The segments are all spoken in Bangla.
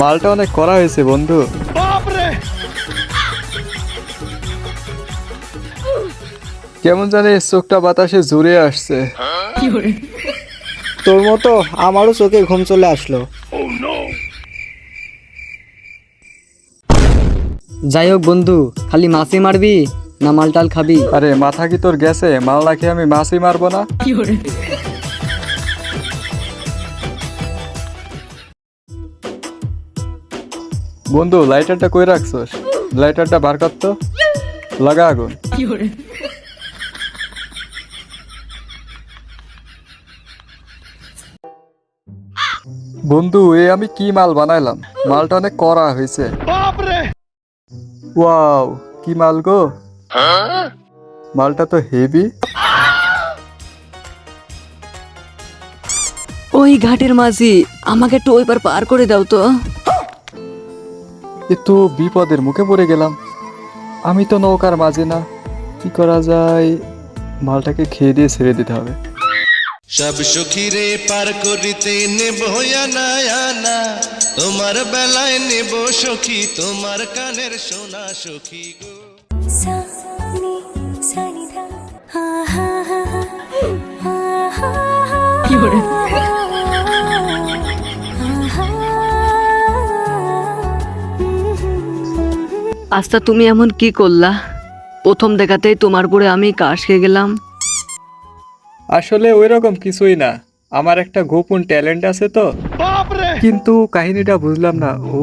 মালটা অনেক করা হয়েছে বন্ধু। কেমন জানি চোখটা বাতাসে জুড়ে আসছে। তোর মতো আমারও চোখে ঘুম চলে আসলো। যাই হোক বন্ধু খালি মাছই মারবি না মালটাল খাবি? আরে মাথা কি তোর গেছে? মাল খেয়ে আমি মাছই মারবো না? বন্ধু লাইটারটা কই রাখছস? লাইটারটা বার কর তো। লাগা আগুন। বন্ধু এ আমি কি মাল বানাইলাম? মালটা অনেক করা হয়েছে। ওয়াও কি মাল গো? মালটা তো হেভি। ওই ঘাটের মাঝি আমাকে একটু ওই পার পার করে দাও তো। এ তো বিপদের মুখে পড়ে গেলাম আমি তো নৌকার মাঝে না কি করা যায় মালটাকে খেয়ে দিয়ে ছেড়ে দিতে হবে সব সখীরে পার করিতে নেব আনা আনা তোমার বেলায় নেব সখী তোমার কানের সোনা সখী গো কি আচ্ছা তুমি এমন কি করলা? প্রথম দেখাতেই তোমার পরে আমি কাশ খেয়ে গেলাম। আসলে ওই রকম কিছুই না। আমার একটা গোপন ট্যালেন্ট আছে তো। কিন্তু কাহিনীটা বুঝলাম না। ও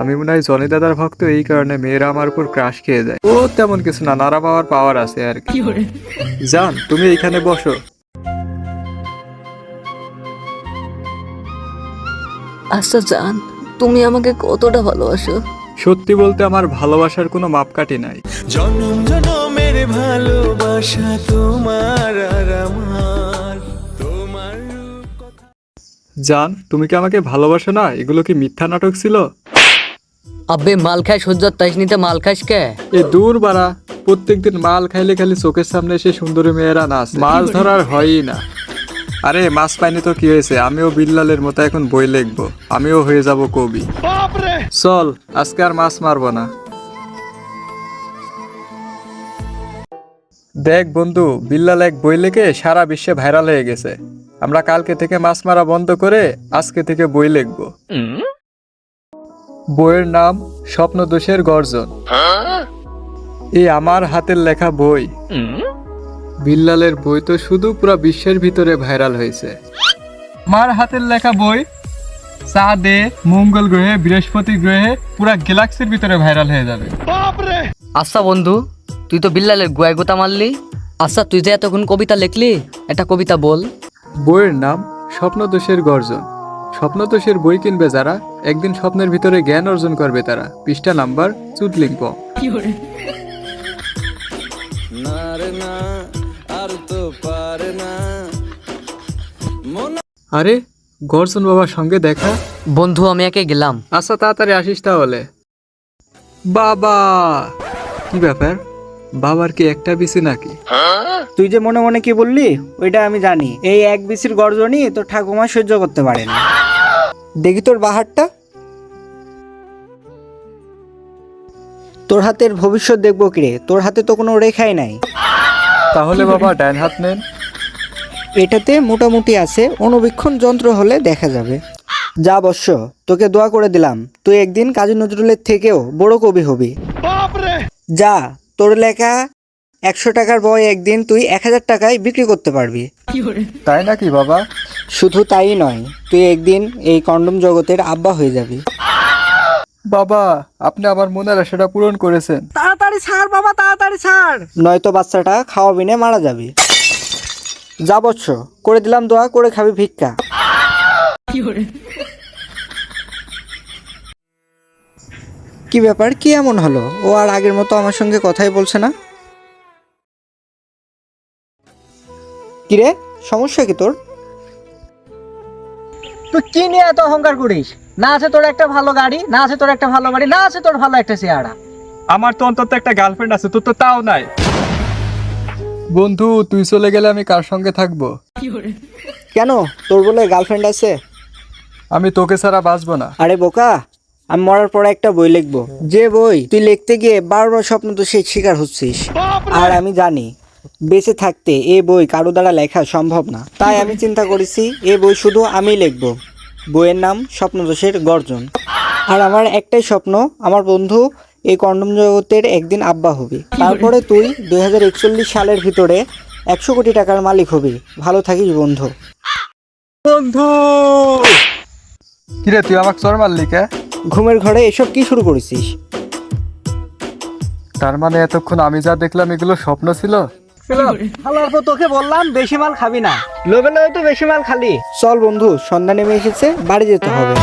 আমি মনে হয় জনি দাদার ভক্ত এই কারণে মেয়েরা আমার উপর ক্রাশ খেয়ে যায়। ও তেমন কিছু না নাড়া পাওয়ার পাওয়ার আছে আর কি। জান তুমি এখানে বসো। আচ্ছা জান তুমি আমাকে কতটা ভালোবাসো? সত্যি বলতে আমার ভালোবাসার কোনো মাপকাঠি নাই। জনম জনমের ভালোবাসা তোমার আর আমার। তোমার জান তুমি কি আমাকে ভালোবাসো না? এগুলো কি মিথ্যা নাটক ছিল? আব্বে মাল খাই সহ্যত তাইস নিতে মাল খাইস কে? এ দূর বাড়া প্রত্যেকদিন মাল খাইলে খালি চোখের সামনে এসে সুন্দরী মেয়েরা নাচ। মাছ ধরার হয়ই না। আরে মাছ পাইনি তো কি হয়েছে? আমিও বিল্লালের মতো এখন বই লিখব। আমিও হয়ে যাব কবি। চল আজকে আর মাছ মারবো না। দেখ বন্ধু বিল্লাল এক বই লিখে সারা বিশ্বে ভাইরাল হয়ে গেছে। আমরা কালকে থেকে মাছ মারা বন্ধ করে আজকে থেকে বই লিখব। বইয়ের নাম স্বপ্নদোষের গর্জন। এই আমার হাতের লেখা বই। বিল্লালের বই তো শুধু পুরো বিশ্বের ভিতরে ভাইরাল হয়েছে। মার হাতের লেখা বই চাঁদে মঙ্গল গ্রহে বৃহস্পতি গ্রহে পুরা গ্যালাক্সির ভিতরে ভাইরাল হয়ে যাবে। আচ্ছা বন্ধু তুই তো বিল্লালের গুয়ায় গোতা মারলি। আচ্ছা তুই যে এতক্ষণ কবিতা লিখলি একটা কবিতা বল। বইয়ের নাম স্বপ্নদোষের গর্জন। স্বপ্নদোষের বই কিনবে যারা একদিন স্বপ্নের ভিতরে জ্ঞান অর্জন করবে তারা। পৃষ্ঠা নাম্বার চুটলিংপ আরে গর্জন বাবার সঙ্গে দেখা? বন্ধু আমি একে গেলাম। আচ্ছা তাড়াতাড়ি আসিস তাহলে। বাবা! কি ব্যাপার? বাবার কি একটা বিসি নাকি? তুই যে মনে মনে কি বললি ওইটা আমি জানি। এই এক বিসির গর্জনই তোর ঠাকুমা সহ্য করতে পারে না দেখি তোর বাহারটা। তোর হাতের ভবিষ্যৎ দেখব কিরে? তোর হাতে তো কোনো রেখাই নাই। তাহলে বাবা ডান হাত নেন। এটাতে মোটামুটি আছে অনুবীক্ষণ যন্ত্র হলে দেখা যাবে। যা বর্ষ তোকে দোয়া করে দিলাম তুই একদিন কাজী নজরুলের থেকেও বড় কবি হবি। যা তোর লেখা একশো টাকার বই একদিন তুই এক হাজার টাকায় বিক্রি করতে পারবি। তাই নাকি বাবা? শুধু তাই নয় তুই একদিন এই কন্ডম জগতের আব্বা হয়ে যাবি। বাবা আপনি আমার মনের আশাটা পূরণ করেছেন। তাড়াতাড়ি ছাড় বাবা তাড়াতাড়ি ছাড়। নয়তো বাচ্চাটা খাওয়া বিনে মারা যাবে। যা করে দিলাম দোয়া করে খাবি ভিক্ষা। কি ব্যাপার কি এমন হলো? ও আর আগের মতো আমার সঙ্গে কথাই বলছে না? কিরে সমস্যা কি তোর? তুই কি নিয়ে এত অহংকার করিস? না আছে তোর একটা ভালো গাড়ি না আছে তোর একটা ভালো বাড়ি না আছে তোর ভালো একটা চেহারা। আমার তো অন্তত একটা গার্লফ্রেন্ড আছে তোর তো তাও নাই। বন্ধু তুই চলে গেলে আমি কার সঙ্গে থাকব? কেন? তোর বলে গার্লফ্রেন্ড আছে? আমি তোকে ছাড়া বাঁচবো না। আরে বোকা আমি মরার পরে একটা বই লিখব। যে বই তুই লিখতে গিয়ে বারবার স্বপ্ন তো সেই শিকার হচ্ছিস। আর আমি জানি বেঁচে থাকতে এ বই কারও দ্বারা লেখা সম্ভব না। তাই আমি চিন্তা করেছি এ বই শুধু আমি লিখব। বইয়ের নাম স্বপ্নদোষের গর্জন। আর আমার একটাই স্বপ্ন আমার বন্ধু এই কন্ডম জগতের একদিন আব্বা হবি। তারপরে তুই দুই হাজার একচল্লিশ সালের ভিতরে একশো কোটি টাকার মালিক হবি। ভালো থাকিস বন্ধু। বন্ধু! কিরে তুই আমাকে চর মারলি কে? ঘুমের ঘরে এসব কি শুরু করেছিস? তার মানে এতক্ষণ আমি যা দেখলাম এগুলো স্বপ্ন ছিল? পর তোকে বললাম বেশি মাল খাবি না। লোভে লোভে তো বেশি মাল খালি। চল বন্ধু সন্ধ্যা নেমে এসেছে বাড়ি যেতে হবে।